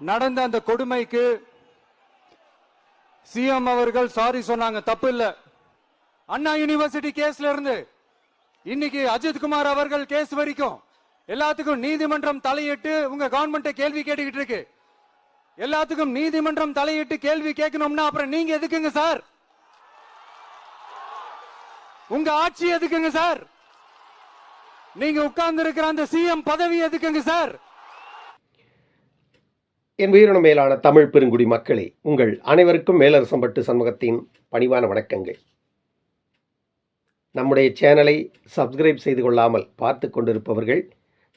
நடந்த அந்த கொடுமைக்கு சிஎம் அவர்கள் சாரி சொன்னாங்க தப்பு இல்ல அண்ணா யூனிவர்சிட்டி கேஸ்ல இருந்து இன்னைக்கு அஜித் குமார் அவர்கள் கேஸ் வரைக்கும் எல்லாத்துக்கும் நீதிமன்றம் தலையிட்டு உங்க கவர்மெண்ட்டை கேள்வி கேட்டுக்கிட்டு இருக்கு. எல்லாத்துக்கும் நீதிமன்றம் தலையிட்டு கேள்வி கேட்கணும்னா அப்புறம் நீங்க எதுக்குங்க சார்? உங்க ஆட்சி எதுக்குங்க சார்? நீங்க உட்கார்ந்து இருக்கிற அந்த சிஎம் பதவி எதுக்குங்க சார்? என் உயிரின மேலான தமிழ் பெருங்குடி மக்களே உங்கள் அனைவருக்கும் மேலரசம்பட்டு சண்முகத்தின் பணிவான வணக்கங்கள். நம்முடைய சேனலை சப்ஸ்கிரைப் செய்து கொள்ளாமல் பார்த்து கொண்டிருப்பவர்கள்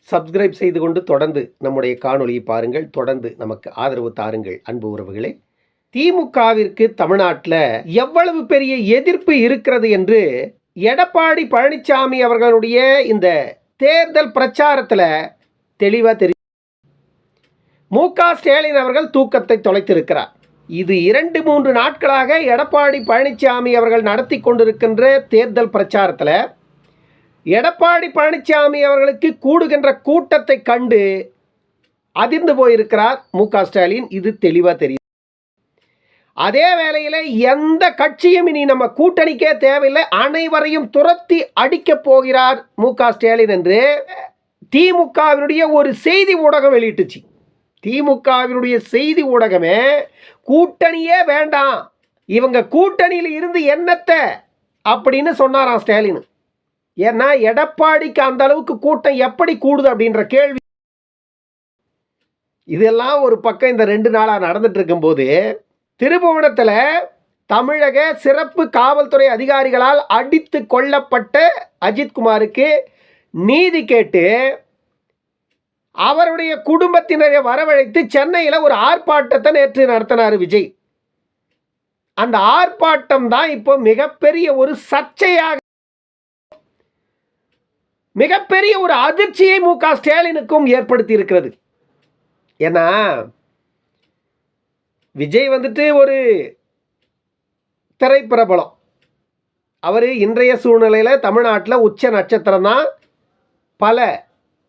சப்ஸ்கிரைப் செய்து கொண்டு தொடர்ந்து நம்முடைய காணொளியை பாருங்கள் தொடர்ந்து நமக்கு ஆதரவு தாருங்கள் அன்பு உறவுகளே. திமுகவிற்கு தமிழ்நாட்டில் எவ்வளவு பெரிய எதிர்ப்பு இருக்கிறது என்று எடப்பாடி பழனிசாமி அவர்களுடைய இந்த தேர்தல் பிரச்சாரத்தில் தெளிவாக தெரி மு ஸ்டாலின் அவர்கள் தூக்கத்தை தொலைத்திருக்கிறார். இது இரண்டு மூன்று நாட்களாக எடப்பாடி பழனிசாமி அவர்கள் நடத்தி கொண்டிருக்கின்ற தேர்தல் பிரச்சாரத்தில் எடப்பாடி பழனிசாமி அவர்களுக்கு கூடுகின்ற கூட்டத்தை கண்டு அதிர்ந்து போயிருக்கிறார் மு ஸ்டாலின். இது தெளிவாக தெரியும் அதே வேளையில் எந்த கட்சியும் இனி நம்ம கூட்டணிக்கே தேவையில்லை. அனைவரையும் துரத்தி அடிக்கப் போகிறார் மு ஸ்டாலின் என்று திமுகவினுடைய ஒரு செய்தி ஊடகம் வெளியிட்டுச்சு. திமுகவினுடைய செய்தி ஊடகமே கூட்டணியே வேண்டாம். இவங்க கூட்டணியில் இருந்து என்னத்தை? அப்படின்னு சொன்னாராம் ஸ்டாலின். ஏன்னா எடப்பாடிக்கு அந்த அளவுக்கு கூட்டம் எப்படி கூடுது அப்படின்ற கேள்வி. இதெல்லாம் ஒரு பக்கம் இந்த ரெண்டு நாளாக நடந்துட்டு இருக்கும்போது திருபுவனத்தில் தமிழக சிறப்பு காவல்துறை அதிகாரிகளால் அடித்து கொல்லப்பட்ட அஜித்குமாருக்கு நீதி கேட்டு அவருடைய குடும்பத்தினரை வரவழைத்து சென்னையில் ஒரு ஆர்ப்பாட்டத்தை நேற்று நடத்தினார் விஜய். அந்த ஆர்ப்பாட்டம் தான் இப்போ மிகப்பெரிய ஒரு சர்ச்சையாக மிகப்பெரிய ஒரு அதிர்ச்சியை மு க ஸ்டாலினுக்கும் ஏற்படுத்தி இருக்கிறது ஏன்னா விஜய் வந்துட்டு ஒரு திரைப்பிரபலம். அவர் இன்றைய சூழ்நிலையில் தமிழ்நாட்டில் உச்ச நட்சத்திரம் தான் பல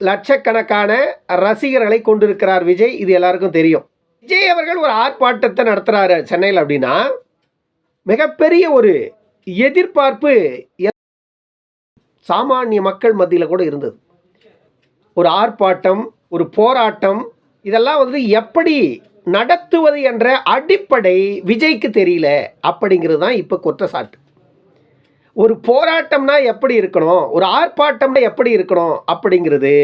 லட்சக்கணக்கான ரசிகர்களை கொண்டிருக்கிறார் விஜய். இது எல்லாருக்கும் தெரியும். விஜய் அவர்கள் ஒரு ஆர்ப்பாட்டத்தை நடத்துகிறாரு சென்னையில் அப்படின்னா மிகப்பெரிய ஒரு எதிர்பார்ப்பு சாமானிய மக்கள் மத்தியில் கூட இருந்தது. ஒரு ஆர்ப்பாட்டம் ஒரு போராட்டம் இதெல்லாம் வந்து எப்படி நடத்துவது என்ற அடிப்படை விஜய்க்கு தெரியல அப்படிங்கிறது தான் இப்போ குற்றச்சாட்டு. ஒரு போராட்டம்னா எப்படி இருக்கணும்? ஒரு ஆர்ப்பாட்டம்னா எப்படி இருக்கணும்? அப்படிங்கிறது.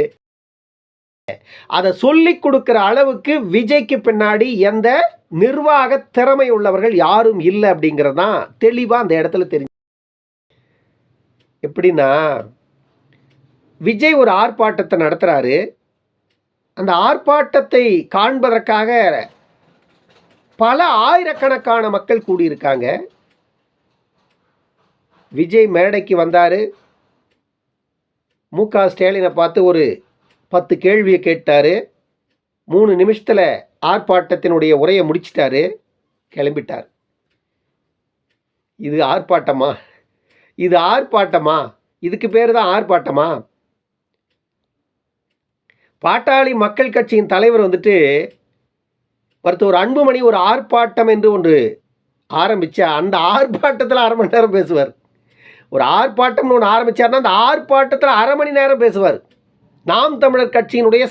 அதை சொல்லி கொடுக்குற அளவுக்கு விஜய்க்கு பின்னாடி எந்த நிர்வாக திறமை உள்ளவர்கள் யாரும் இல்லை அப்படிங்கிறது தான் தெளிவாக அந்த இடத்துல தெரிஞ்சு எப்படின்னா விஜய் ஒரு ஆர்ப்பாட்டத்தை நடத்துகிறாரு அந்த ஆர்ப்பாட்டத்தை காண்பதற்காக பல ஆயிரக்கணக்கான மக்கள் கூடியிருக்காங்க. விஜய் மேடைக்கு வந்தார். மு க ஸ்டாலினை பார்த்து ஒரு பத்து கேள்வியை கேட்டார். மூணு நிமிஷத்தில் ஆர்ப்பாட்டத்தினுடைய உரையை முடிச்சிட்டாரு. கிளம்பிட்டார். இது ஆர்ப்பாட்டமா? இது ஆர்ப்பாட்டமா? இதுக்கு பேர் தான் ஆர்ப்பாட்டமா? பாட்டாளி மக்கள் கட்சியின் தலைவர் வந்துட்டு ஒருத்தர் அன்புமணி ஒரு ஆர்ப்பாட்டம் என்று ஒன்று ஆரம்பித்த அந்த ஆர்ப்பாட்டத்தில் அரை மணி நேரம் பேசுவார். ஒரு ஆர்ப்பாட்டம்னு ஒன்று ஆரம்பித்தார்னா அந்த ஆர்ப்பாட்டத்தில் அரை மணி நேரம் பேசுவார். நாம் தமிழர் கட்சியினுடைய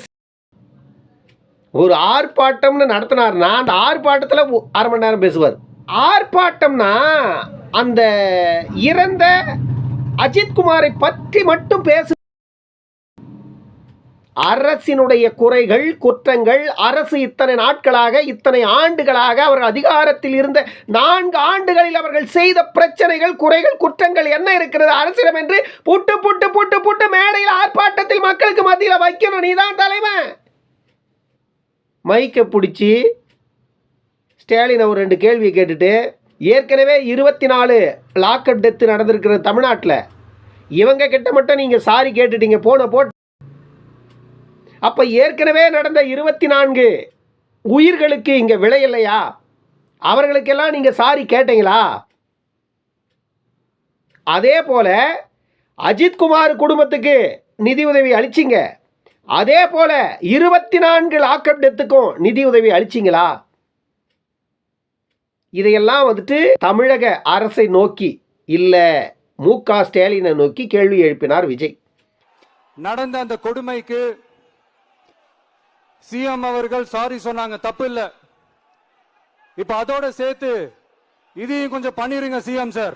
ஒரு ஆர்ப்பாட்டம்னு நடத்தினார்னா அந்த ஆர்ப்பாட்டத்தில் அரை மணி நேரம் பேசுவார். ஆர்ப்பாட்டம்னா அந்த இறந்த அஜித்குமாரை பற்றி மட்டும் பேசு அரசினுடைய குறைகள் குற்றங்கள் அரசு இத்தனை நாட்களாக இத்தனை ஆண்டுகளாக அவர்கள் அதிகாரத்தில் இருந்த நான்கு ஆண்டுகளில் அவர்கள் செய்த பிரச்சனைகள் குறைகள் குற்றங்கள் என்ன இருக்கிறது? அரசிடம் என்று புட்டு புட்டு புட்டு புட்டு மேடையில் ஆர்ப்பாட்டத்தில் மக்களுக்கு மத்தியில் வைக்கணும். நீதான் தலைவன். மைக்கை பிடிச்சி ஸ்டாலின் ஒரு ரெண்டு கேள்வி கேட்டுட்டு ஏற்கனவே இருபத்தி நாலு லாக்அப் டெத்து நடந்திருக்கிறது தமிழ்நாட்டில். இவங்க கிட்ட மட்டும் நீங்கள் சாரி கேட்டுட்டீங்க. போன போட்டு அப்போ ஏற்கனவே நடந்த இருபத்தி நான்கு உயிர்களுக்கு இங்கே விலை இல்லையா? அவர்களுக்கெல்லாம் நீங்கள் சாரி கேட்டீங்களா? அதே போல அஜித்குமார் குடும்பத்துக்கு நிதி உதவி அளிச்சிங்க. அதே போல இருபத்தி நான்கு லாக்அப் டெத்துக்கும் நிதி உதவி அளிச்சிங்களா? இதையெல்லாம் வந்துட்டு தமிழக அரசை நோக்கி இல்லை மு க ஸ்டாலினை நோக்கி கேள்வி எழுப்பினார் விஜய். நடந்த அந்த கொடுமைக்கு சிஎம் அவர்கள் சாரி சொன்னாங்க தப்பு இல்ல. இப்ப அதோட சேர்த்து இதையும் கொஞ்சம் பண்ணிருங்க சிஎம் சார்.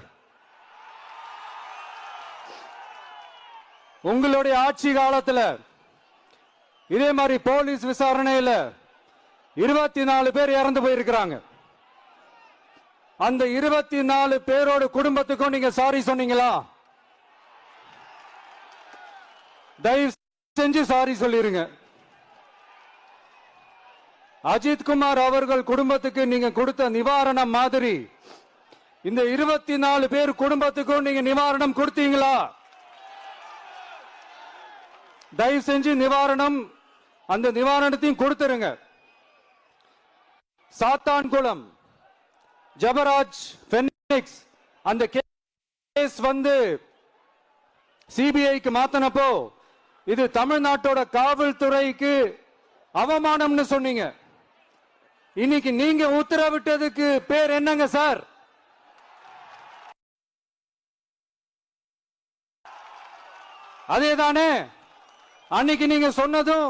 உங்களுடைய ஆட்சி காலத்துல இதே மாதிரி போலீஸ் விசாரணையில இருபத்தி நாலு பேர் இறந்து போயிருக்கிறாங்க. அந்த இருபத்தி நாலு பேரோட குடும்பத்துக்கும் நீங்க சாரி சொன்னீங்களா? தயவு செஞ்சு சாரி சொல்லிருங்க. அஜித்குமார் அவர்கள் குடும்பத்துக்கு நீங்க கொடுத்த நிவாரணம் மாதிரி. இந்த இருபத்தி நாலு பேர் குடும்பத்துக்கும் நீங்க நிவாரணம் கொடுத்தீங்களா? தயவு செஞ்சு நிவாரணம் அந்த நிவாரணத்தையும் கொடுத்துருங்க. சாத்தான்குளம் ஜபராஜ் பெனிக்ஸ் அந்த கேஸ் வந்து சிபிஐக்கு மாத்தினப்போ இது தமிழ்நாட்டோட காவல்துறைக்கு அவமானம்னு சொன்னீங்க. இன்னைக்கு நீங்க உத்தரவிட்டதுக்கு பேர் என்னங்க சார்? அதே தானே அன்னைக்கு நீங்க சொன்னதும்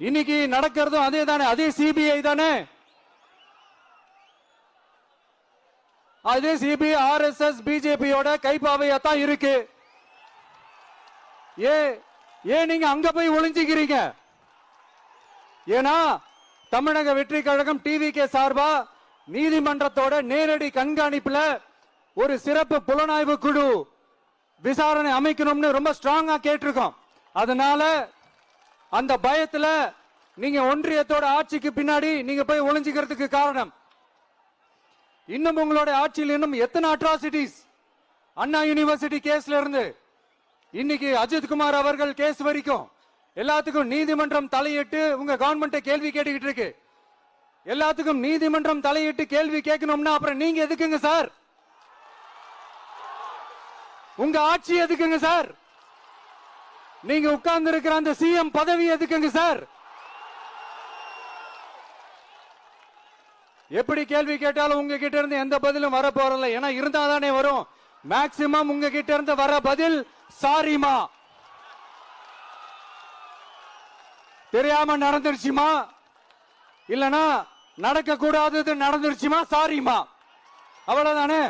இன்னைக்கு நடக்கிறதும் அதே தானே? அதே சிபிஐ தானே அதே சிபிஐ ஆர்எஸ்எஸ் பிஜேபியோட கைப்பாவையா தான் இருக்கு. ஏ ஏன் நீங்க அங்க போய் ஒளிஞ்சுக்கிறீங்க? ஏன்னா தமிழக வெற்றி கழகம் டிவிகே சார்பா நீதிமன்றத்தோட நேரடி கண்காணிப்புல ஒரு சிறப்பு புலனாய்வு குழு விசாரணை அமைக்கணும்னு ரொம்ப ஸ்ட்ராங்கா கேட்டிருக்கோம். அதனால அந்த பயத்துல நீங்க ஒன்றியத்தோட ஆட்சிக்கு பின்னாடி நீங்க போய் ஒளிஞ்சுக்கிறதுக்கு காரணம். இன்னும் உங்களோட ஆட்சியில் இன்னும் எத்தனை அட்ராசிட்டிஸ் அண்ணா யூனிவர்சிட்டி கேஸ்ல இருந்து. இன்னைக்கு அஜித் குமார் அவர்கள் கேஸ் வரைக்கும் எல்லாத்துக்கும் நீதிமன்றம் தலையிட்டு உங்க கவர்மெண்ட் கேள்வி கேட்டுக்கிட்டு இருக்கு. எல்லாத்துக்கும் நீதிமன்றம் தலையிட்டு கேள்வி கேட்கணும்னா அப்புறம் நீங்க எதுக்குங்க சார்? உங்க ஆட்சி எதுக்குங்க சார்? நீங்க உட்கார்ந்து இருக்கிற அந்த சிஎம் பதவி எதுக்குங்க சார்? எப்படி கேள்வி கேட்டாலும் உங்ககிட்ட இருந்து எந்த பதிலும் வர போறல ஏன்னா இருந்தா தானே வரும். மேக்சிமம் உங்ககிட்ட இருந்து வர பதில் சாரிமா தெரியாம நடந்துருச்சுமா? இல்லனா நடக்க கூடாதது நடந்துருச்சுமா? சாரிமா அவ்வளவுதானே?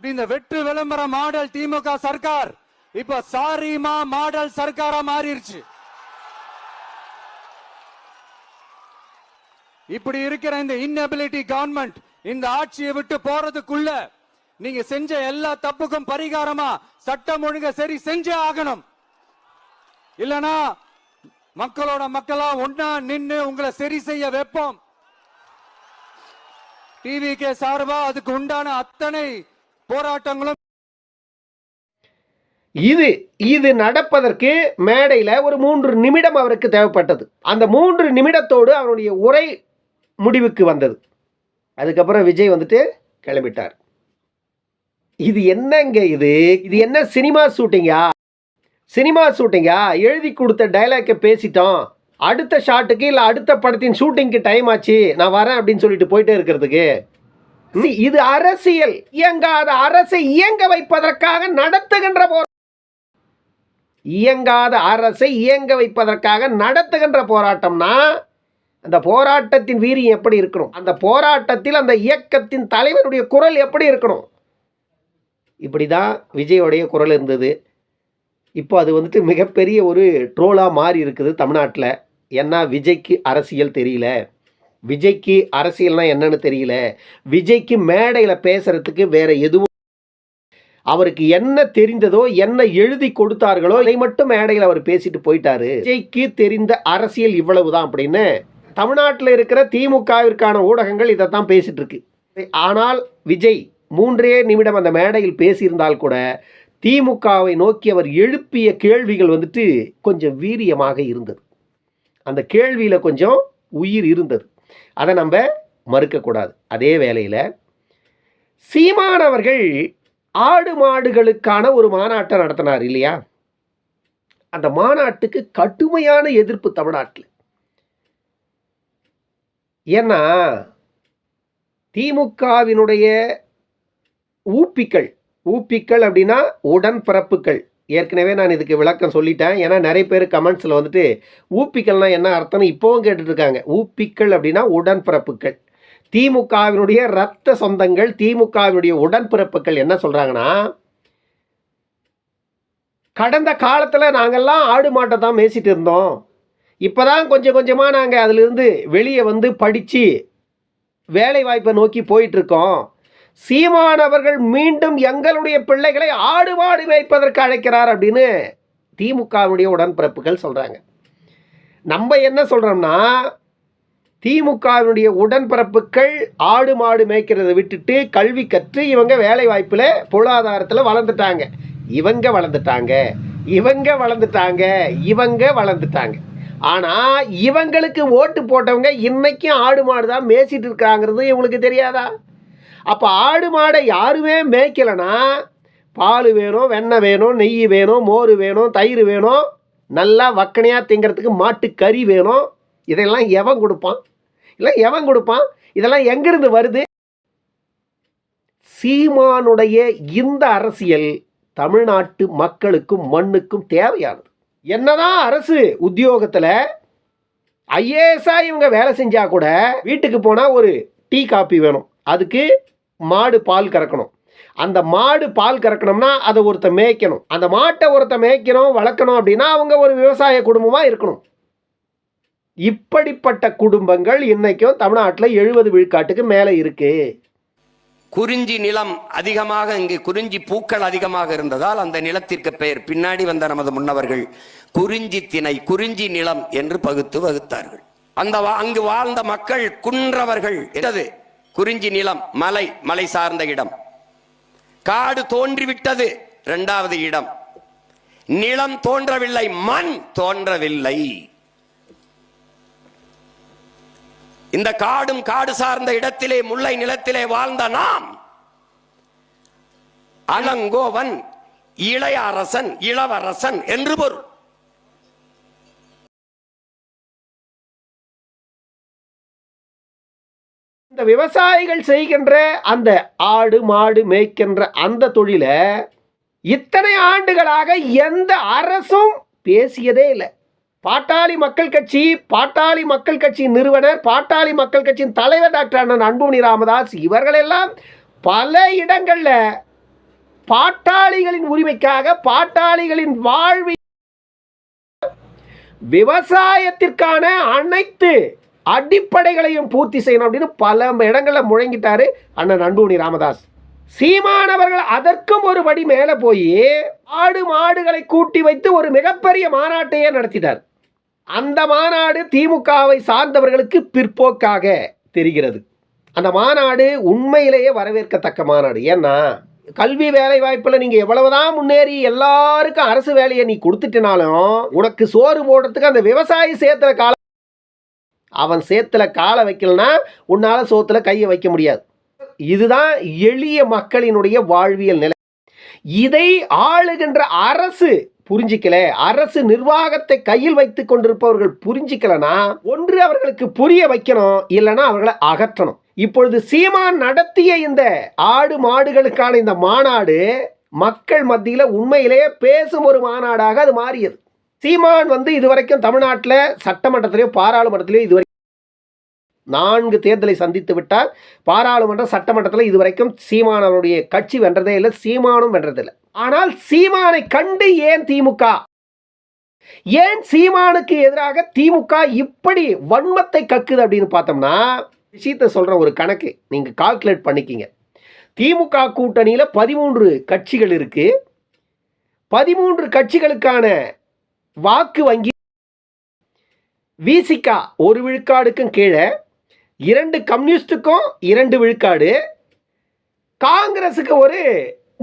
இந்த வெற்று விளம்பர மாடல் திமுக சர்க்கார் இப்ப சாரிமா மாடல் சர்க்காரா மாறிடுச்சு இப்படி இருக்கிற இந்த இன்னபிலிட்டி கவர்மெண்ட் இந்த ஆட்சியை விட்டு போறதுக்குள்ள நீங்க செஞ்ச எல்லா தப்புக்கும் பரிகாரமா சட்டம் ஒழுங்க சரி செஞ்சே ஆகணும். இல்லனா மக்களோட மக்களா ஒன்னா நின்னு உங்களை சரி செய்ய வைப்போம். டிவி கே சார்பா அதுக்கு உண்டான அத்தனை போராட்டங்களும் இது இது நடப்பதற்கு மேடையில் ஒரு மூன்று நிமிடம் அவருக்கு தேவைப்பட்டது. அந்த மூன்று நிமிடத்தோடு அவருடைய உரை முடிவுக்கு வந்தது. அதுக்கப்புறம் விஜய் வந்துட்டு கிளம்பிட்டார். இது என்னங்க இது? இது என்ன சினிமா ஷூட்டிங்கா? சினிமா ஷூட்டிங்கா எழுதி கொடுத்த டைலாக்கை பேசிட்டோம். அடுத்த ஷாட்டுக்கு இல்லை அடுத்த படத்தின் ஷூட்டிங்க்கு டைம் ஆச்சு. நான் வரேன் அப்படின்னு சொல்லிட்டு போயிட்டே இருக்கிறதுக்கு. இது அரசியல். இயங்காத அரசை இயங்க வைப்பதற்காக நடத்துகின்ற போராட்டம் இயங்காத அரசை இயங்க வைப்பதற்காக நடத்துகின்ற போராட்டம்னா அந்த போராட்டத்தின் வீரியம் எப்படி இருக்கணும்? அந்த போராட்டத்தில் அந்த இயக்கத்தின் தலைவருடைய குரல் எப்படி இருக்கணும்? இப்படி தான் விஜயோடைய குரல் இருந்தது. இப்போ அது வந்துட்டு மிகப்பெரிய ஒரு ட்ரோலாக மாறி இருக்குது தமிழ்நாட்டில். ஏன்னா விஜய்க்கு அரசியல் தெரியல. விஜய்க்கு அரசியல்னால் என்னன்னு தெரியல. விஜய்க்கு மேடையில் பேசுகிறதுக்கு வேறு எதுவும் அவருக்கு என்ன தெரிந்ததோ என்ன எழுதி கொடுத்தார்களோ இதை மட்டும் மேடையில் அவர் பேசிட்டு போயிட்டாரு. விஜய்க்கு தெரிந்த அரசியல் இவ்வளவுதான் அப்படின்னு தமிழ்நாட்டில் இருக்கிற திமுகவிற்கான ஊடகங்கள் இதைத்தான் பேசிட்டு இருக்கு. ஆனால் விஜய் மூன்றே நிமிடம் அந்த மேடையில் பேசியிருந்தால் கூட திமுகவை நோக்கி அவர் எழுப்பிய கேள்விகள் வந்துட்டு கொஞ்சம் வீரியமாக இருந்தது. அந்த கேள்வியில் கொஞ்சம் உயிர் இருந்தது. அதை நம்ம மறுக்கக்கூடாது அதே வேளையில் சீமானவர்கள் ஆடு மாடுகளுக்கான ஒரு மாநாட்டை நடத்தினார் இல்லையா? அந்த மாநாட்டுக்கு கடுமையான எதிர்ப்பு தமிழ்நாட்டில். ஏன்னா திமுகவினுடைய ஊப்பிக்கள் ஊப்பிக்கள் அப்படின்னா உடன்பிறப்புகள் ஏற்கனவே நான் இதுக்கு விளக்கம் சொல்லிட்டேன். ஏன்னா நிறைய பேர் கமெண்ட்ஸில் வந்துட்டு ஊப்பிக்கள்னால் என்ன அர்த்தம்னு இப்போவும் கேட்டுட்ருக்காங்க. ஊப்பிக்கள் அப்படின்னா உடன்பிறப்புகள் திமுகவினுடைய ரத்த சொந்தங்கள் திமுகவினுடைய உடன்பிறப்புகள் என்ன சொல்கிறாங்கன்னா கடந்த காலத்தில் நாங்கள்லாம் ஆடு மாட்டை தான் மேய்ச்சிட்டு இருந்தோம். இப்போ தான் கொஞ்சம் கொஞ்சமாக நாங்கள் அதிலிருந்து வெளியே வந்து படித்து வேலை வாய்ப்பை நோக்கி போயிட்டுருக்கோம் சீமானவர்கள் மீண்டும் எங்களுடைய பிள்ளைகளை ஆடு மாடு மேய்ப்பதற்கு அழைக்கிறார் அப்படின்னு திமுகவுடைய உடன்பிறப்புகள் சொல்கிறாங்க நம்ம என்ன சொல்கிறோம்னா திமுகவினுடைய உடன்பிறப்புகள் ஆடு மாடு மேய்க்கிறத விட்டுட்டு கல்வி கற்று இவங்க வேலை வாய்ப்பில் பொருளாதாரத்தில் வளர்ந்துட்டாங்க. இவங்க வளர்ந்துட்டாங்க. இவங்க வளர்ந்துட்டாங்க. இவங்க வளர்ந்துட்டாங்க. ஆனால் இவங்களுக்கு ஓட்டு போட்டவங்க இன்றைக்கும் ஆடு மாடு தான் மேய்ச்சிட்டு இருக்காங்கிறது இவங்களுக்கு தெரியாதா? அப்போ ஆடு மாடை யாருமே மேய்க்கலைன்னா பால் வேணும் வெண்ணெய் வேணும் நெய் வேணும் மோர் வேணும் தயிர் வேணும் நல்லா வக்கனையாக திங்கிறதுக்கு மாட்டு கறி வேணும். இதெல்லாம் எவன் கொடுப்பான்? இல்லை எவன் கொடுப்பான்? இதெல்லாம் எங்கேருந்து வருது? சீமானுடைய இந்த அரசியல் தமிழ்நாட்டு மக்களுக்கும் மண்ணுக்கும் தேவையானது. என்னதான் அரசு உத்தியோகத்தில் ஐஏஎஸ்ஸாக இவங்க வேலை செஞ்சால் கூட வீட்டுக்கு போனால் ஒரு டீ காப்பி வேணும். அதுக்கு மாடு பால் கறக்கணும். அந்த மாடு பால் கறக்கணும்னா அதை ஒருத்த மேய்க்கணும். அந்த மாட்டை ஒருத்த மேய்க்கணும் வளர்க்கணும் அப்படின்னா அவங்க ஒரு விவசாய குடும்பமாக இருக்கணும். இப்படிப்பட்ட குடும்பங்கள் இன்னைக்கும் தமிழ்நாட்டில் எழுபது விழுக்காட்டுக்கு மேலே இருக்கு. குறிஞ்சி நிலம் அதிகமாக இங்கு குறிஞ்சி பூக்கள் அதிகமாக இருந்ததால் அந்த நிலத்திற்கு பெயர். பின்னாடி வந்த நமது முன்னவர்கள் குறிஞ்சி திணை குறிஞ்சி நிலம் என்று பகுத்து வகுத்தார்கள். அந்த வா- அங்கு வாழ்ந்த மக்கள் குன்றவர்கள். என்னது? குறிஞ்சி நிலம் மலை மலை சார்ந்த இடம். காடு தோன்றிவிட்டது இரண்டாவது இடம். நிலம் தோன்றவில்லை மண் தோன்றவில்லை. இந்த காடும் காடு சார்ந்த இடத்திலே முல்லை நிலத்திலே வாழ்ந்த நாம் அலங்கோவன் இளைய அரசன் இளவரசன் என்று பொருள். இந்த விவசாயிகள் செய்கின்ற அந்த ஆடு மாடு மேய்க்கின்ற அந்த தொழிலை இத்தனை ஆண்டுகளாக எந்த அரசும் பேசியதே இல்லை. பாட்டாளி மக்கள் கட்சி பாட்டாளி மக்கள் கட்சியின் நிறுவனர் பாட்டாளி மக்கள் கட்சியின் தலைவர் டாக்டர் அண்ணன் அன்புமணி ராமதாஸ் இவர்களெல்லாம் பல இடங்களில் பாட்டாளிகளின் உரிமைக்காக பாட்டாளிகளின் வாழ்வி விவசாயத்திற்கான அனைத்து அடிப்படைகளையும் பூர்த்தி செய்யணும் அப்படின்னு பல இடங்களில் முழங்கிட்டாரு அண்ணன் அன்புமணி ராமதாஸ். சீமானவர்கள் அதற்கும் ஒரு படி மேலே போய் ஆடு மாடுகளை கூட்டி வைத்து ஒரு மிகப்பெரிய மாநாட்டையே நடத்திட்டார் அந்த மாநாடு திமுகவை சார்ந்தவர்களுக்கு பிற்போக்காக தெரிகிறது. அந்த மாநாடு உண்மையிலேயே வரவேற்கத்தக்க மாநாடு. ஏன்னா கல்வி வேலை வாய்ப்பில் நீங்கள் எவ்வளவுதான் முன்னேறி எல்லாருக்கும் அரசு வேலையை நீ கொடுத்துட்டினாலும் உனக்கு சோறு போடுறதுக்கு அந்த விவசாயி சேர்த்துற கால அவன் சேத்துல காலை வைக்கலனா உன்னால சோத்துல கையை வைக்க முடியாது. இதுதான் எளிய மக்களினுடைய வாழ்வியல் நிலை. இதை ஆளுகின்ற அரசு புரிஞ்சிக்கல. அரசு நிர்வாகத்தை கையில் வைத்துக் கொண்டிருப்பவர்கள் புரிஞ்சிக்கலனா ஒன்று அவர்களுக்கு புரிய வைக்கணும் இல்லைன்னா அவர்களை அகற்றணும். இப்பொழுது சீமான் நடத்திய இந்த ஆடு மாடுகளுக்கான இந்த மாநாடு மக்கள் மத்தியில் உண்மையிலேயே பேசும் ஒரு மாநாடாக அது மாறியது. சீமான் வந்து இதுவரைக்கும் தமிழ்நாட்டில் சட்டமன்றத்திலேயோ பாராளுமன்றத்திலேயோ இதுவரை நான்கு தேர்தலை சந்தித்து விட்டால் பாராளுமன்ற சட்டமன்றத்தில் இதுவரைக்கும் சீமான் அவருடைய கட்சி வென்றதே இல்லை சீமானும் வென்றதில்லை. ஆனால் சீமானை கண்டு ஏன் திமுக? ஏன் சீமானுக்கு எதிராக திமுக இப்படி வன்மத்தை கக்குது அப்படின்னு பார்த்தோம்னா விஷயத்தை சொல்கிற ஒரு கணக்கு நீங்கள் கால்குலேட் பண்ணிக்கிங்க. திமுக கூட்டணியில் பதிமூன்று கட்சிகள் இருக்குது பதிமூன்று கட்சிகளுக்கான வாக்கு வங்கி விசிகா ஒரு விழுக்காடுக்கும் கீழே. இரண்டு கம்யூனிஸ்டுக்கும் இரண்டு விழுக்காடு. காங்கிரஸுக்கு ஒரு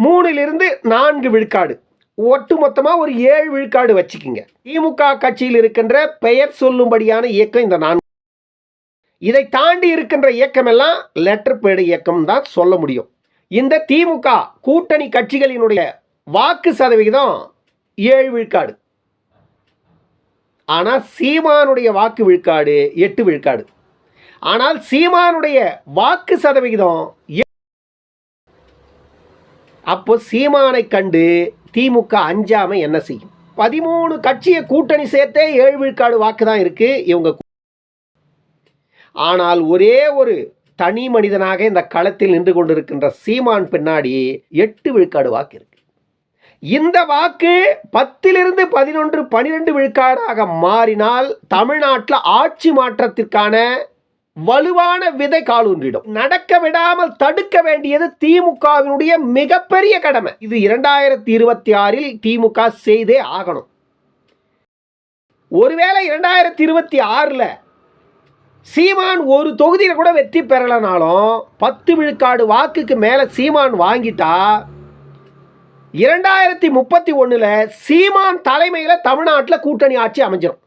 மூணிலிருந்து நான்கு விழுக்காடு. ஒட்டு மொத்தமாக ஒரு ஏழு விழுக்காடு வச்சுக்கிங்க. திமுக கட்சியில் இருக்கின்ற பெயர் சொல்லும்படியான இயக்கம் இந்த நான்கு. இதை தாண்டி இருக்கின்ற இயக்கம் எல்லாம் லெட்டர் பேடு இயக்கம் தான் சொல்ல முடியும். இந்த திமுக கூட்டணி கட்சிகளினுடைய வாக்கு சதவிகிதம் ஏழு விழுக்காடு. ஆனால் சீமானுடைய வாக்கு விழுக்காடு எட்டு விழுக்காடு. ஆனால் சீமானுடைய வாக்கு சதவிகிதம் எ- அப்போ சீமானை கண்டு திமுக அஞ்சாமை என்ன செய்யும்? பதிமூணு கட்சியை கூட்டணி சேர்த்தே ஏழு விழுக்காடு வாக்கு தான் இருக்கு இவங்க ஆனால் ஒரே ஒரு தனி மனிதனாக இந்த களத்தில் நின்று கொண்டிருக்கின்ற சீமான் பின்னாடி எட்டு விழுக்காடு வாக்கு இருக்கு. இந்த வாக்கு பத்திலிருந்து பதினொன்று பனிரெண்டு விழுக்காடாக மாறினால் தமிழ்நாட்டில் ஆட்சி மாற்றத்திற்கான வலுவான விதை காலூன்றிடும் நடக்க விடாமல் தடுக்க வேண்டியது திமுகவினுடைய மிகப்பெரிய கடமை. இது இரண்டாயிரத்தி இருபத்தி ஆறில் திமுக செய்தே ஆகணும். ஒருவேளை இரண்டாயிரத்தி இருபத்தி ஆறில் சீமான் ஒரு தொகுதியில் கூட வெற்றி பெறலனாலும் பத்து விழுக்காடு வாக்குக்கு மேலே சீமான் வாங்கிட்டா இரண்டாயிரத்தி முப்பத்தி ஒன்றில் சீமான் தலைமையில் தமிழ்நாட்டில் கூட்டணி ஆட்சி அமைஞ்சிடும்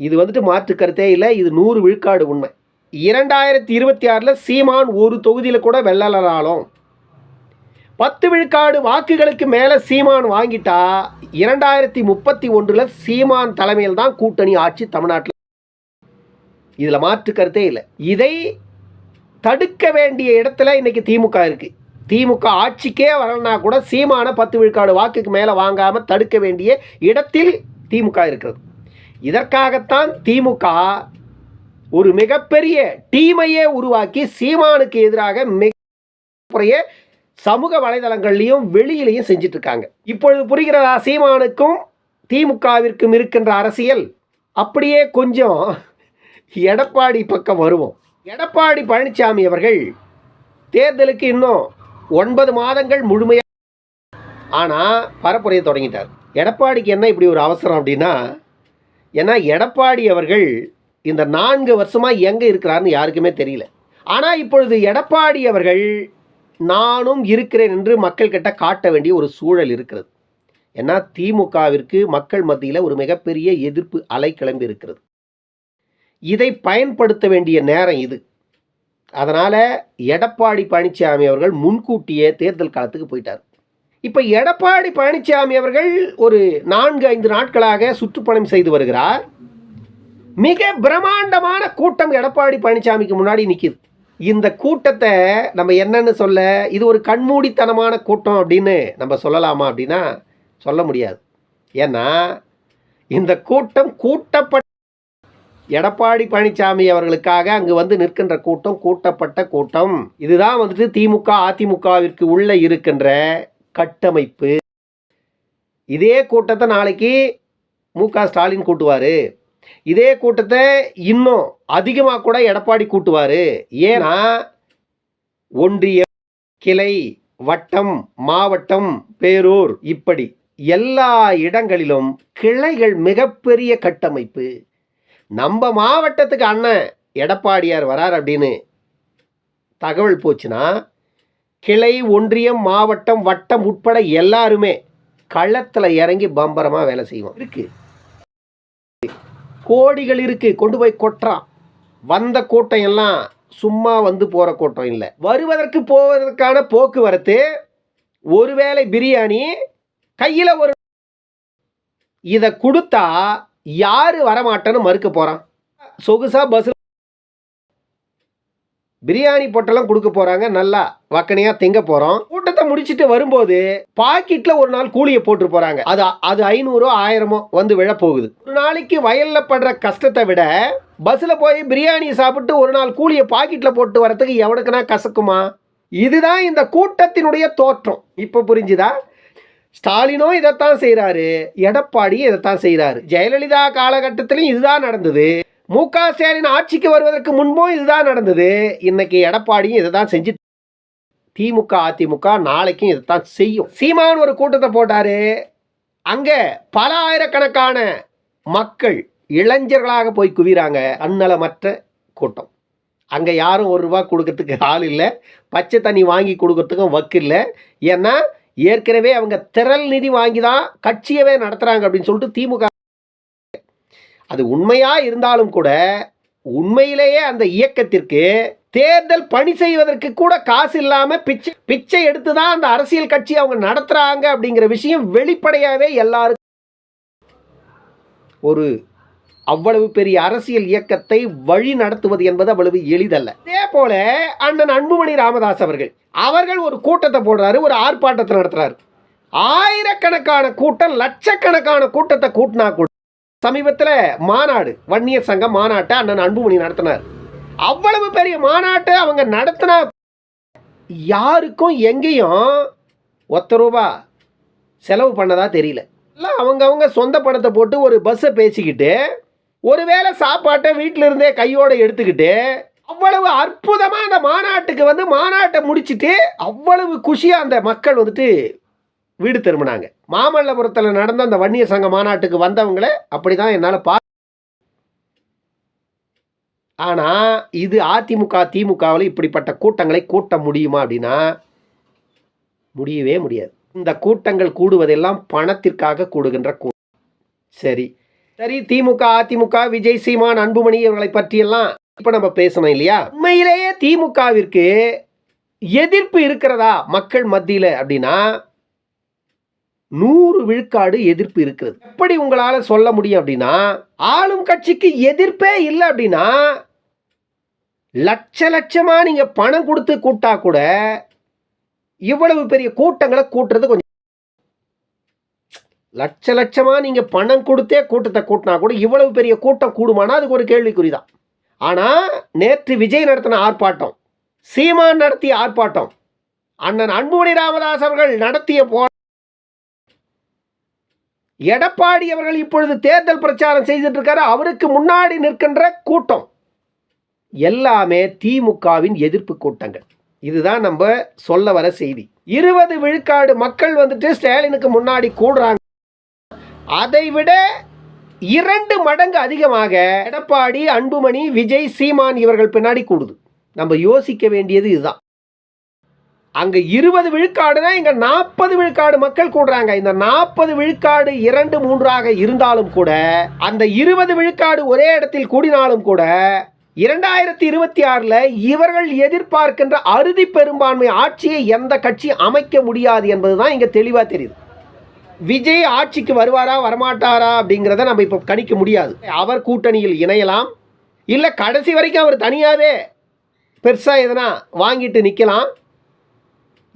இது வந்துட்டு மாற்று கருத்தே இல்லை இது நூறு விழுக்காடு உண்மை. இரண்டாயிரத்தி இருபத்தி ஆறில் சீமான் ஒரு தொகுதியில் கூட வெள்ளலாலும் பத்து விழுக்காடு வாக்குகளுக்கு மேலே சீமான் வாங்கிட்டா இரண்டாயிரத்தி முப்பத்தி ஒன்றில் சீமான் தலைமையில் தான் கூட்டணி ஆட்சி தமிழ்நாட்டில். இதில் மாற்று கருத்தே இல்லை. இதை தடுக்க வேண்டிய இடத்துல இன்னைக்கு திமுக இருக்குது திமுக ஆட்சிக்கே வரலனா கூட சீமான பத்து விழுக்காடு வாக்குக்கு மேலே வாங்காமல் தடுக்க வேண்டிய இடத்தில் திமுக இருக்கிறது. இதற்காகத்தான் திமுக ஒரு மிகப்பெரிய டீமையே உருவாக்கி சீமானுக்கு எதிராக மிகப்பெரிய சமூக வலைதளங்கள்லையும் வெளியிலையும் செஞ்சிட்ருக்காங்க. இப்பொழுது புரிகிறதா சீமானுக்கும் திமுகவிற்கும் இருக்கின்ற அரசியல்? அப்படியே கொஞ்சம் எடப்பாடி பக்கம் வருவோம். எடப்பாடி பழனிசாமி அவர்கள் தேர்தலுக்கு இன்னும் ஒன்பது மாதங்கள் முழுமையாக ஆனால் பரப்புரையை தொடங்கிட்டார். எடப்பாடிக்கு என்ன இப்படி ஒரு அவசரம் அப்படின்னா ஏன்னா எடப்பாடி அவர்கள் இந்த நான்கு வருஷமாக எங்கே இருக்கிறாருன்னு யாருக்குமே தெரியல. ஆனால் இப்பொழுது எடப்பாடி அவர்கள் நானும் இருக்கிறேன் என்று மக்கள்கிட்ட காட்ட வேண்டிய ஒரு சூழல் இருக்கிறது. ஏன்னா திமுகவிற்கு மக்கள் மத்தியில் ஒரு மிகப்பெரிய எதிர்ப்பு அலை கிளம்பி இருக்கிறது இதை பயன்படுத்த வேண்டிய நேரம் இது. அதனால் எடப்பாடி பழனிசாமி அவர்கள் முன்கூட்டியே தேர்தல் காலத்துக்கு போயிட்டார். இப்போ எடப்பாடி பழனிசாமி அவர்கள் ஒரு நான்கு ஐந்து நாட்களாக சுற்றுப்பயணம் செய்து வருகிறார். மிக பிரம்மாண்டமான கூட்டம் எடப்பாடி பழனிசாமிக்கு முன்னாடி நிற்கிது இந்த கூட்டத்தை நம்ம என்னன்னு சொல்ல இது ஒரு கண்மூடித்தனமான கூட்டம் அப்படின்னு நம்ம சொல்லலாமா அப்படின்னா சொல்ல முடியாது. ஏன்னா இந்த கூட்டம் கூட்டப்பட்ட எடப்பாடி பழனிசாமி அவர்களுக்காக அங்கு வந்து நிற்கின்ற கூட்டம் கூட்டப்பட்ட கூட்டம். இதுதான் வந்துட்டு திமுக அதிமுகவிற்கு உள்ள இருக்கின்ற கட்டமைப்பு. இதே கூட்டத்தை நாளைக்கு மு க ஸ்டாலின் கூட்டுவார். இதே கூட்டத்தை இன்னும் அதிகமாக கூட எடப்பாடி கூட்டுவார். ஏன்னா ஒன்றிய கிளை வட்டம் மாவட்டம் பேரூர் இப்படி எல்லா இடங்களிலும் கிளைகள் மிகப்பெரிய கட்டமைப்பு. நம்ம மாவட்டத்துக்கு அண்ணன் எடப்பாடியார் வரார் அப்படின்னு தகவல் போச்சுன்னா கிளை ஒன்றியம் மாவட்டம் வட்டம் உட்பட எல்லாருமே களத்தில் இறங்கி பம்பரமாக வேலை செய்வோம். இருக்கு. கோடிகள் இருக்கு. கொண்டு போய் கொட்டுறான் வந்த கூட்டம் எல்லாம் சும்மா வந்து போகிற கூட்டம் இல்லை. வருவதற்கு போவதற்கான போக்குவரத்து ஒருவேளை பிரியாணி கையில் ஒரு இதை கொடுத்தா யார் வரமாட்டேன்னு மறுக்க போகிறான் சொகுசாக பஸ்ஸில் பிரியாணி பொட்டெல்லாம் கொடுக்க போகிறாங்க நல்லா வக்கனையாக திங்க போகிறோம் கூட்டத்தை முடிச்சுட்டு வரும்போது பாக்கெட்டில் ஒரு நாள் கூலியை போட்டு போகிறாங்க அது அது ஐநூறோ ஆயிரமோ வந்து விழ போகுது ஒரு நாளைக்கு வயலில் படுற கஷ்டத்தை விட பஸ்ஸில் போய் பிரியாணி சாப்பிட்டு ஒரு நாள் கூலியை பாக்கெட்டில் போட்டு வரத்துக்கு எவனுக்குனா கசக்குமா? இதுதான் இந்த கூட்டத்தினுடைய தோற்றம். இப்போ புரிஞ்சுதா? ஸ்டாலினும் இதைத்தான் செய்கிறாரு எடப்பாடியும் இதைத்தான் செய்கிறாரு ஜெயலலிதா காலகட்டத்திலையும் இதுதான் நடந்தது. மு க ஸ்டாலின் ஆட்சிக்கு வருவதற்கு முன்பும் இதுதான் நடந்தது. இன்னைக்கு எடப்பாடியும் இதை தான் செஞ்சு திமுக அதிமுக நாளைக்கும் இதைத்தான் செய்யும். சீமான் ஒரு கூட்டத்தை போட்டார். அங்கே பல ஆயிரக்கணக்கான மக்கள் இளைஞர்களாக போய் குவிறாங்க. அன்னலமற்ற கூட்டம். அங்கே யாரும் ஒரு ரூபா கொடுக்கறதுக்கு ஆள் இல்லை. பச்சை தண்ணி வாங்கி கொடுக்கறதுக்கும் வக்கு இல்லை. ஏன்னா ஏற்கனவே அவங்க திரள் நிதி வாங்கி தான் கட்சியவே நடத்துகிறாங்க அப்படின்னு சொல்லிட்டு திமுக. அது உண்மையாக இருந்தாலும் கூட உண்மையிலேயே அந்த இயக்கத்திற்கு தேர்தல் பணி செய்வதற்கு கூட காசு இல்லாமல் பிச்சை பிச்சை எடுத்து தான் அந்த அரசியல் கட்சி அவங்க நடத்துகிறாங்க அப்படிங்கிற விஷயம் வெளிப்படையாகவே எல்லாருக்கும். ஒரு அவ்வளவு பெரிய அரசியல் இயக்கத்தை வழி நடத்துவது என்பது அவ்வளவு எளிதல்ல. இதே போல அண்ணன் அன்புமணி ராமதாஸ் அவர்கள் அவர்கள் ஒரு கூட்டத்தை போடுறாரு ஒரு ஆர்ப்பாட்டத்தை நடத்துறாரு. ஆயிரக்கணக்கான கூட்டம் லட்சக்கணக்கான கூட்டத்தை கூட்டினா கூட சமீபத்தில் மாநாடு வன்னியர் சங்கம் மாநாட்டை அண்ணன் அன்புமணி நடத்தினார். அவ்வளவு பெரிய மாநாட்டை அவங்க நடத்தினா யாருக்கும் எங்கேயும் ஒத்த ரூபா செலவு பண்ணதா தெரியல. இல்லை அவங்கவுங்க சொந்த பணத்தை போட்டு ஒரு பஸ்ஸை பேசிக்கிட்டு ஒருவேளை சாப்பாட்டை வீட்டில் இருந்தே கையோடு எடுத்துக்கிட்டு அவ்வளவு அற்புதமாக அந்த மாநாட்டுக்கு வந்து மாநாட்டை முடிச்சிட்டு அவ்வளவு குஷியாக அந்த மக்கள் வந்துட்டு வீடு திரும்பினாங்க. மாமல்லபுரத்தில் நடந்த அந்த வன்னியர் சங்க மாநாட்டுக்கு வந்தவங்களே அப்படி தான் என்னால் பா ஆனால் இது அதிமுக திமுகவில் இப்படிப்பட்ட கூட்டங்களை கூட்ட முடியுமா அப்படின்னா முடியவே முடியாது. இந்த கூட்டங்கள் கூடுவதெல்லாம் பணத்திற்காக கூடுகின்ற கூட்டம் சரி. சரி திமுக அதிமுக விஜய் சீமான் அன்புமணி இவர்களை பற்றியெல்லாம் இப்போ நம்ம பேசணும் இல்லையா? உண்மையிலேயே திமுகவிற்கு எதிர்ப்பு இருக்கிறதா மக்கள் மத்தியில் அப்படின்னா நூறு விழுக்காடு எதிர்ப்பு இருக்கிறது. எப்படி உங்களால் சொல்ல முடியும் அப்படின்னா ஆளும் கட்சிக்கு எதிர்ப்பே இல்லை அப்படின்னா லட்ச லட்சமா நீங்க பணம் கொடுத்து கூட்டா கூட இவ்வளவு பெரிய கூட்டங்களை கூட்டுறது கொஞ்சம் லட்ச லட்சமா நீங்க பணம் கொடுத்தே கூட்டத்தை கூட்டினா கூட இவ்வளவு பெரிய கூட்டம் கூடுமானா அதுக்கு ஒரு கேள்விக்குறி தான் ஆனா நேற்று விஜய் நடத்தின ஆர்ப்பாட்டம் சீமான் நடத்திய ஆர்ப்பாட்டம் அண்ணன் அன்புமணி ராமதாஸ் அவர்கள் நடத்திய போ எடப்பாடி அவர்கள் இப்பொழுது தேர்தல் பிரச்சாரம் செய்துட்டு இருக்காரு அவருக்கு முன்னாடி நிற்கின்ற கூட்டம் எல்லாமே திமுகவின் எதிர்ப்பு கூட்டங்கள். இதுதான் நம்ம சொல்ல வர செய்தி. இருபது விழுக்காடு மக்கள் வந்துட்டு ஸ்டாலினுக்கு முன்னாடி கூடுறாங்க. அதை விட இரண்டு மடங்கு அதிகமாக எடப்பாடி அன்புமணி விஜய் சீமான் இவர்கள் பின்னாடி கூடுது. நம்ம யோசிக்க வேண்டியது இதுதான். அங்க இருபது விழுக்காடுனா இங்க நாற்பது விழுக்காடு மக்கள் கூடுறாங்க. இந்த நாற்பது விழுக்காடு இரண்டு மூன்றாக இருந்தாலும் கூட அந்த இருபது விழுக்காடு ஒரே இடத்தில் கூடினாலும் கூட இரண்டாயிரத்தி இருபத்தி ஆறில் இவர்கள் எதிர்பார்க்கின்ற அறுதி பெரும்பான்மை ஆட்சியை எந்த கட்சி அமைக்க முடியாது என்பது தான் இங்கே தெளிவாக தெரியுது. விஜய் ஆட்சிக்கு வருவாரா வரமாட்டாரா அப்படிங்கிறத நம்ம இப்போ கணிக்க முடியாது. அவர் கூட்டணியில் இணையலாம். இல்லை கடைசி வரைக்கும் அவர் தனியாகவே பெருசாக எதனா வாங்கிட்டு நிற்கலாம்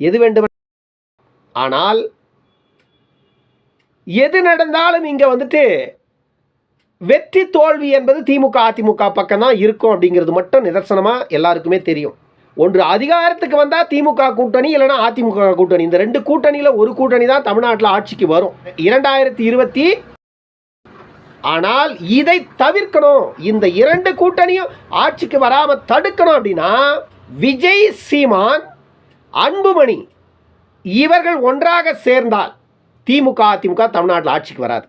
எது வேண்டும்? ஆனால் எது நடந்தாலும் இங்கே வந்துட்டு வெற்றி தோல்வி என்பது திமுக அதிமுக பக்கம் தான் இருக்கும் அப்படிங்கிறது மட்டும் நிதர்சனமாக எல்லாருக்குமே தெரியும். ஒன்று அதிகாரத்துக்கு வந்தால் திமுக கூட்டணி இல்லைன்னா அதிமுக கூட்டணி. இந்த ரெண்டு கூட்டணியில் ஒரு கூட்டணி தான் தமிழ்நாட்டில் ஆட்சிக்கு வரும். இரண்டாயிரத்தி இருபத்தி ஆனால் இதை தவிர்க்கணும். இந்த இரண்டு கூட்டணியும் ஆட்சிக்கு வராமல் தடுக்கணும் அப்படின்னா விஜய் சீமான் அன்புமணி இவர்கள் ஒன்றாக சேர்ந்தால் திமுக அதிமுக தமிழ்நாட்டில் ஆட்சிக்கு வராது.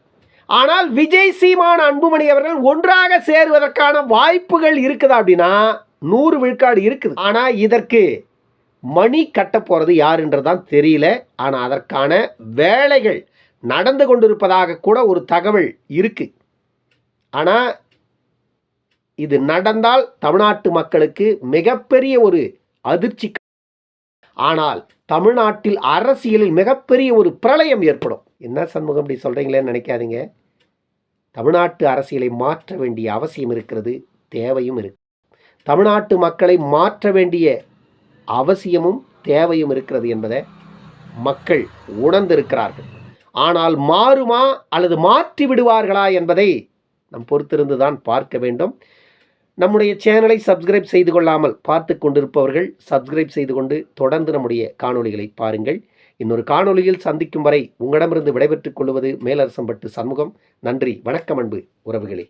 ஆனால் விஜய் சீமான் அன்புமணி அவர்கள் ஒன்றாக சேருவதற்கான வாய்ப்புகள் இருக்குதா அப்படின்னா நூறு விழுக்காடு இருக்குது. ஆனால் இதற்கு மணி கட்ட போகிறது யாருன்றதான் தெரியல. ஆனால் அதற்கான வேலைகள் நடந்து கொண்டிருப்பதாக கூட ஒரு தகவல் இருக்குது ஆனால் இது நடந்தால் தமிழ்நாட்டு மக்களுக்கு மிகப்பெரிய ஒரு அதிர்ச்சி. ஆனால் தமிழ்நாட்டில் அரசியலில் மிகப்பெரிய ஒரு பிரளயம் ஏற்படும். என்ன சண்முகம் அப்படி சொல்கிறீங்களேன்னு நினைக்காதீங்க. தமிழ்நாட்டு அரசியலை மாற்ற வேண்டிய அவசியம் இருக்கிறது தேவையும் இருக்கு. தமிழ்நாட்டு மக்களை மாற்ற வேண்டிய அவசியமும் தேவையும் இருக்கிறது என்பதை மக்கள் உணர்ந்திருக்கிறார்கள். ஆனால் மாறுமா அல்லது மாற்றி விடுவார்களா என்பதை நம் பொறுத்திருந்து தான் பார்க்க வேண்டும். நம்முடைய சேனலை சப்ஸ்கிரைப் செய்து கொள்ளாமல் பார்த்து கொண்டிருப்பவர்கள் சப்ஸ்கிரைப் செய்து கொண்டு தொடர்ந்து நம்முடைய காணொளிகளை பாருங்கள். இன்னொரு காணொளியில் சந்திக்கும் வரை உங்களிடமிருந்து விடைபெற்றுக் கொள்வது மேலரசம்பட்டு சண்முகம். நன்றி வணக்கம் அன்பு உறவுகளே.